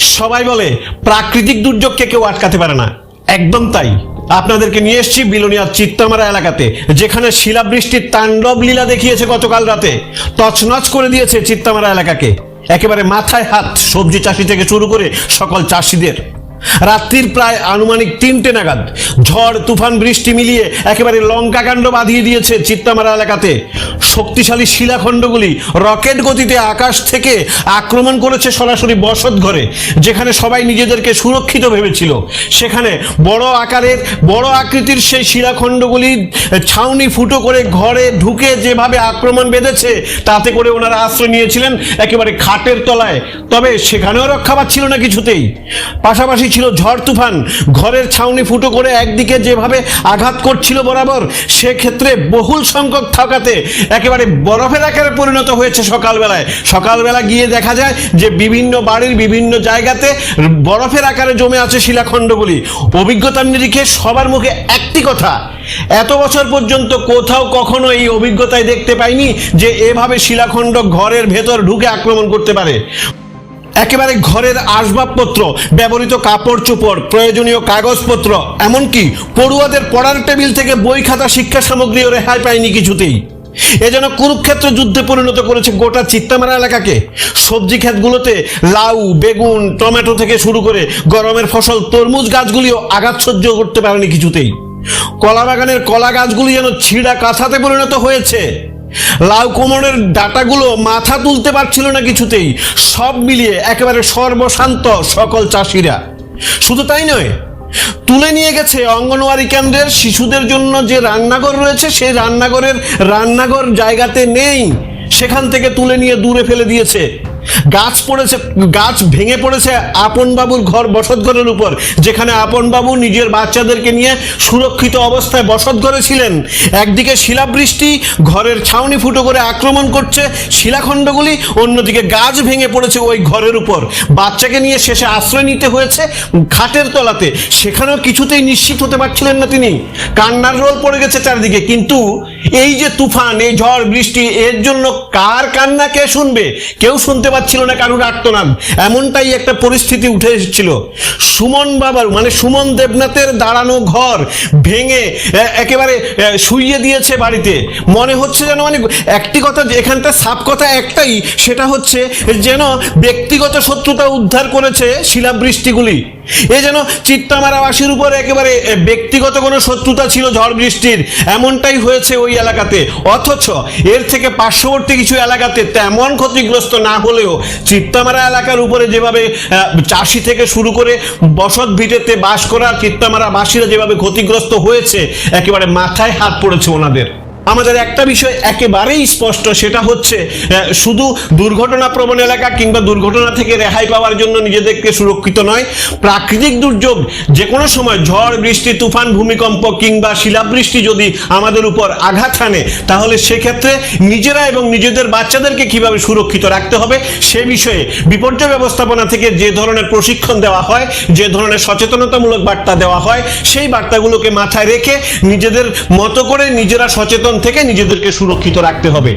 সবাই বলে, প্রাকৃতিক দুর্যোগকে কেউ আটকাতে পারে না। একদম তাই। আপনাদেরকে নিয়ে এসছি বিলোনিয়ার চিত্তামারা এলাকাতে, যেখানে শিলাবৃষ্টির তাণ্ডব লীলা দেখিয়েছে গতকাল রাতে। তছনছ করে দিয়েছে চিত্তামারা এলাকাকে। একেবারে মাথায় হাত সবজি চাষি থেকে শুরু করে সকল চাষিদের। রাত্রির প্রায় আনুমানিক তিনটে নাগাদ ঝড়, তুফান, বৃষ্টি মিলিয়ে একেবারে লঙ্কাকাণ্ড বাঁধিয়ে দিয়েছে চিত্তামারা এলাকাতে। শক্তিশালী শিলাখণ্ডগুলি রকেট গতিতে আকাশ থেকে আক্রমণ করেছে সরাসরি বসত ঘরে, যেখানে সবাই নিজেদেরকে সুরক্ষিত ভেবেছিল। সেখানে বড় আকারের, বড় আকৃতির সেই শিলাখণ্ডগুলি ছাউনি ফুটো করে ঘরে ঢুকে যেভাবে আক্রমণ বেঁধেছে, তাতে করে ওনারা আশ্রয় নিয়েছিলেন একেবারে খাটের তলায়। তবে সেখানেও রক্ষা পাচ্ছিল না কিছুতেই। পাশাপাশি ছিল ঝড় তুফান। ঘরের ছাউনি ফুটো করে একদিকে যেভাবে আঘাত করছিল বরাবর, সেক্ষেত্রে বহুল সংখ্যক থাকাতে একেবারে বরফের আকারে পরিণত হয়েছে সকালবেলায়। সকালবেলা গিয়ে দেখা যায় যে বিভিন্ন বাড়ির বিভিন্ন জায়গাতে বরফের আকারে জমে আছে শিলাখণ্ডগুলি। অভিজ্ঞতার নিরিখে সবার মুখে একটি কথা, এত বছর পর্যন্ত কোথাও কখনো এই অভিজ্ঞতায় দেখতে পাইনি যে এভাবে শিলাখণ্ড ঘরের ভেতর ঢুকে আক্রমণ করতে পারে। একেবারে ঘরের আসবাবপত্র, ব্যবহৃত কাপড় চোপড়, প্রয়োজনীয় কাগজপত্র, এমনকি পড়ুয়াদের পড়ার টেবিল থেকে বই খাতা শিক্ষা সামগ্রীও রেহাই পায়নি কিছুতেই। এ যেন কুরুক্ষেত্র যুদ্ধে পরিণত করেছে গোটা চিত্তামারা এলাকাকে। সবজি ক্ষেতগুলোতে লাউ, বেগুন, টমেটো থেকে শুরু করে গরমের ফসল, তরমুজ গাছগুলিও আঘাত সহ্য করতে পারেনি কিছুতেই। কলা বাগানের কলা গাছগুলি যেন ছিঁড়া কাঁথাতে পরিণত হয়েছে। লাউ কোমরের ডাটাগুলো মাথা তুলতে পারছিল না কিছুতেই। সব মিলিয়ে একেবারে সর্বশান্ত সকল চাষিরা। শুধু তাই নয়, তুলে নিয়ে গেছে অঙ্গনওয়াড়ি কেন্দ্রের শিশুদের জন্য যে রান্নাঘর রয়েছে, সেই রান্নাঘরের রান্নাঘর জায়গাতে নেই। সেখান থেকে তুলে নিয়ে দূরে ফেলে দিয়েছে। গাছ পড়েছে, গাছ ভেঙে পড়েছে আপন বাবুর ঘর বসত ঘরের উপর, যেখানে আপন বাবু নিজের বাচ্চাদেরকে নিয়ে সুরক্ষিত অবস্থায় বসত ঘরে ছিলেন। একদিকে শিলাবৃষ্টি, ঘরের ছাউনি ফুটো করে আক্রমণ করছে শিলাখণ্ডগুলি, অন্যদিকে গাছ ভেঙে পড়েছে ওই ঘরের উপর। বাচ্চাকে নিয়ে শেষে আশ্রয় নিতে হয়েছে খাটের তলাতে। সেখানেও কিছুতেই নিশ্চিত হতে পারছিলেন না তিনি। কান্নার রোল পড়ে গেছে চারিদিকে, কিন্তু এই যে তুফান, এই ঝড়, বৃষ্টি, এর জন্য কার কান্না কে শুনবে? কেউ শুনতে পাচ্ছিল না কারুর আর্তনাদ। এমনটাই একটা পরিস্থিতি উঠে এসেছিল। সুমন বাবার মানে সুমন দেবনাথের দাঁড়ানো ঘর ভেঙে একেবারে শুইয়ে দিয়েছে বাড়িতে। মনে হচ্ছে যেন মানে একটি কথা এখানটা সাপ কথা একটাই, সেটা হচ্ছে যেন ব্যক্তিগত শত্রুতা উদ্ধার করেছে শিলাবৃষ্টিগুলি। এ যেন চিত্তামারাবাসীর উপর একেবারে ব্যক্তিগত কোনো শত্রুতা ছিল ঝড় বৃষ্টির। এমনটাই হয়েছে ওই এলাকাতে। অথচ এর থেকে পার্শ্ববর্তী কিছু এলাকাতে তেমন ক্ষতিগ্রস্ত না হলেও চিত্তামারা এলাকার উপরে যেভাবে চাষি থেকে শুরু করে বসত ভিটেতে বাস করা চিত্তামারা বাসীরা যেভাবে ক্ষতিগ্রস্ত হয়েছে, একেবারে মাথায় হাত পড়েছে ওনাদের। আমাদের একটা বিষয় একেবারেই স্পষ্ট, সেটা হচ্ছে শুধু দুর্ঘটনা প্রবণ এলাকা কিংবা দুর্ঘটনা থেকে রেহাই পাওয়ার জন্য নিজেদেরকে সুরক্ষিত নয়, প্রাকৃতিক দুর্যোগ যে কোনো সময়, ঝড়, বৃষ্টি, তুফান, ভূমিকম্প কিংবা শিলাবৃষ্টি যদি আমাদের উপর আঘাত হানে, তাহলে সেক্ষেত্রে নিজেরা এবং নিজেদের বাচ্চাদেরকে কীভাবে সুরক্ষিত রাখতে হবে, সে বিষয়ে বিপর্যয় ব্যবস্থাপনা থেকে যে ধরনের প্রশিক্ষণ দেওয়া হয়, যে ধরনের সচেতনতামূলক বার্তা দেওয়া হয়, সেই বার্তাগুলোকে মাথায় রেখে নিজেদের মতো করে নিজেরা সচেতন থেকে নিজেদেরকে সুরক্ষিত রাখতে হবে।